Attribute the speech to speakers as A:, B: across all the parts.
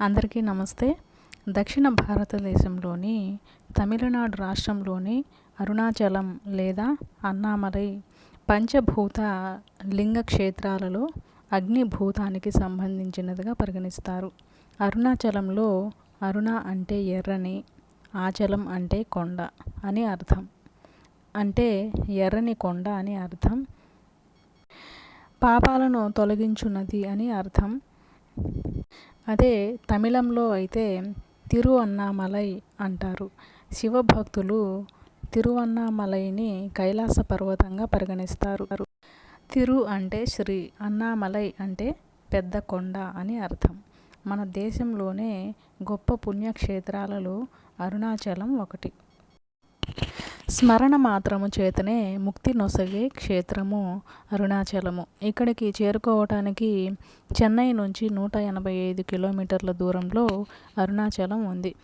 A: అందరికీ నమస్తే. దక్షిణ భారతదేశంలోని తమిళనాడు రాష్ట్రంలోని అరుణాచలం లేదా అన్నామలై పంచభూత లింగ క్షేత్రాలలో అగ్నిభూతానికి సంబంధించినదిగా పరిగణిస్తారు. అరుణాచలంలో అరుణ అంటే ఎర్రని ఆచలం అంటే కొండ అని అర్థం. అంటే ఎర్రని కొండ అని అర్థం. పాపాలను తొలగించున్నది అని అర్థం. అదే తమిళంలో అయితే తిరు అన్నామలై అంటారు. శివభక్తులు తిరువన్నామలైని కైలాస పర్వతంగా పరిగణిస్తారు. తిరు అంటే శ్రీ అన్నామలై అంటే పెద్ద కొండ అని అర్థం. మన దేశంలోనే గొప్ప పుణ్యక్షేత్రాలలో అరుణాచలం ఒకటి. స్మరణ మాత్రము చేతనే ముక్తి నొసగే క్షేత్రము అరుణాచలము. ఇక్కడికి చేరుకోవటానికి చెన్నై నుంచి నూట ఎనభై ఐదు కిలోమీటర్ల దూరంలో అరుణాచలం ఉంది.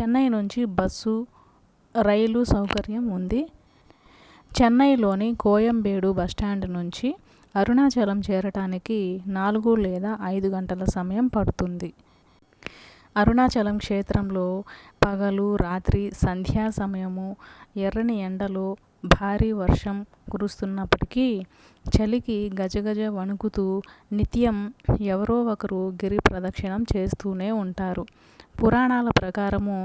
A: చెన్నై నుంచి బస్సు రైలు సౌకర్యం ఉంది. చెన్నైలోని కోయంబేడు బస్టాండ్ నుంచి అరుణాచలం చేరటానికి నాలుగు లేదా ఐదు గంటల సమయం పడుతుంది. అరుణాచలం క్షేత్రంలో పగలు రాత్రి సంధ్యా సమయము ఎర్రని ఎండలో భారీ వర్షం కురుస్తున్నప్పటికీ చలికి గజగజ వణుకుతూ నిత్యం ఎవరో ఒకరు గిరి ప్రదక్షిణం చేస్తూనే ఉంటారు. పురాణాల ప్రకారము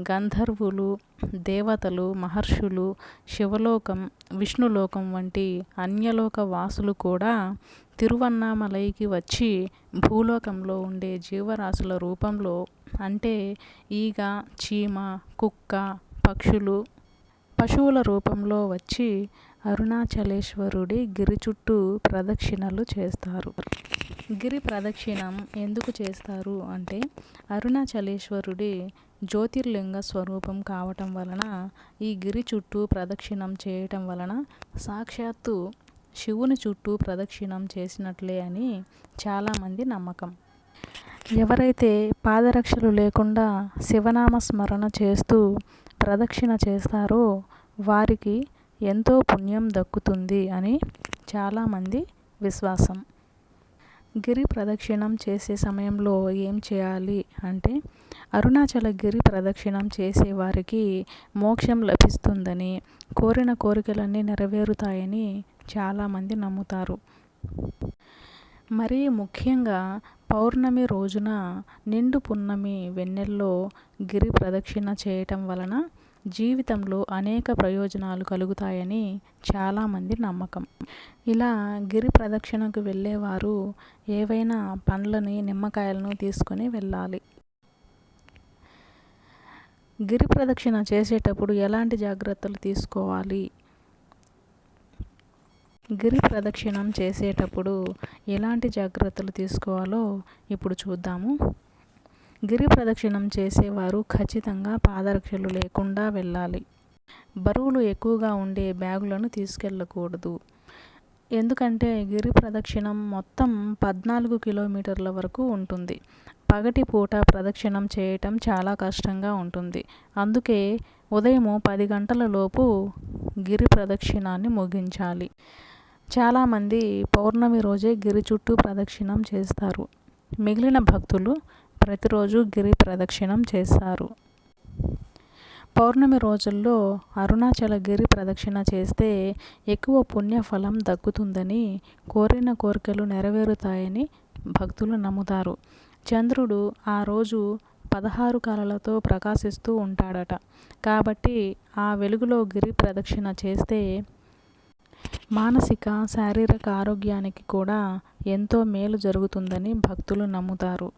A: గంధర్వులు దేవతలు మహర్షులు శివలోకం విష్ణులోకం వంటి అన్యలోక వాసులు కూడా తిరువన్నామలైకి వచ్చి భూలోకంలో ఉండే జీవరాశుల రూపంలో అంటే ఈగ చీమ కుక్క పక్షులు పశువుల రూపంలో వచ్చి అరుణాచలేశ్వరుడి గిరి చుట్టూ ప్రదక్షిణలు చేస్తారు. గిరి ప్రదక్షిణం ఎందుకు చేస్తారు అంటే అరుణాచలేశ్వరుడి జ్యోతిర్లింగ స్వరూపం కావటం వలన ఈ గిరి చుట్టూ ప్రదక్షిణం చేయటం వలన సాక్షాత్తు శివుని చుట్టూ ప్రదక్షిణం చేసినట్లే అని చాలామంది నమ్మకం. ఎవరైతే పాదరక్షలు లేకుండా శివనామ స్మరణ చేస్తూ ప్రదక్షిణ చేస్తారో వారికి ఎంతో పుణ్యం దక్కుతుంది అని చాలామంది విశ్వాసం. గిరి ప్రదక్షిణం చేసే సమయంలో ఏం చేయాలి అంటే అరుణాచల గిరి ప్రదక్షిణం చేసే వారికి మోక్షం లభిస్తుందని కోరిన కోరికలన్నీ నెరవేరుతాయని చాలామంది నమ్ముతారు. మరీ ముఖ్యంగా పౌర్ణమి రోజున నిండు పున్నమి వెన్నెల్లో గిరి ప్రదక్షిణ చేయటం వలన జీవితంలో అనేక ప్రయోజనాలు కలుగుతాయని చాలామంది నమ్మకం. ఇలా గిరి ప్రదక్షిణకు వెళ్ళేవారు ఏవైనా పండ్లని నిమ్మకాయలను తీసుకొని వెళ్ళాలి. గిరి ప్రదక్షిణ చేసేటప్పుడు ఎలాంటి జాగ్రత్తలు తీసుకోవాలి? గిరి ప్రదక్షిణం చేసేటప్పుడు ఎలాంటి జాగ్రత్తలు తీసుకోవాలో ఇప్పుడు చూద్దాము. గిరి ప్రదక్షిణం చేసేవారు ఖచ్చితంగా పాదరక్షలు లేకుండా వెళ్ళాలి. బరువులు ఎక్కువగా ఉండే బ్యాగులను తీసుకెళ్ళకూడదు. ఎందుకంటే గిరి ప్రదక్షిణం మొత్తం పద్నాలుగు కిలోమీటర్ల వరకు ఉంటుంది. పగటి పూట ప్రదక్షిణం చేయటం చాలా కష్టంగా ఉంటుంది. అందుకే ఉదయం పది గంటల లోపు గిరి ప్రదక్షిణాన్ని ముగించాలి. చాలామంది పౌర్ణమి రోజే గిరి చుట్టూ ప్రదక్షిణం చేస్తారు. మిగిలిన భక్తులు ప్రతిరోజు గిరి ప్రదక్షిణం చేస్తారు పౌర్ణమి రోజుల్లో అరుణాచల గిరి ప్రదక్షిణ చేస్తే ఎక్కువ పుణ్యఫలం దక్కుతుందని కోరిన కోరికలు నెరవేరుతాయని భక్తులు నమ్ముతారు. చంద్రుడు ఆ రోజు పదహారు కళలతో ప్రకాశిస్తూ ఉంటాడట. కాబట్టి ఆ వెలుగులో గిరి ప్రదక్షిణ చేస్తే మానసిక శారీరక ఆరోగ్యానికి కూడా ఎంతో మేలు జరుగుతుందని భక్తులు నమ్ముతారు.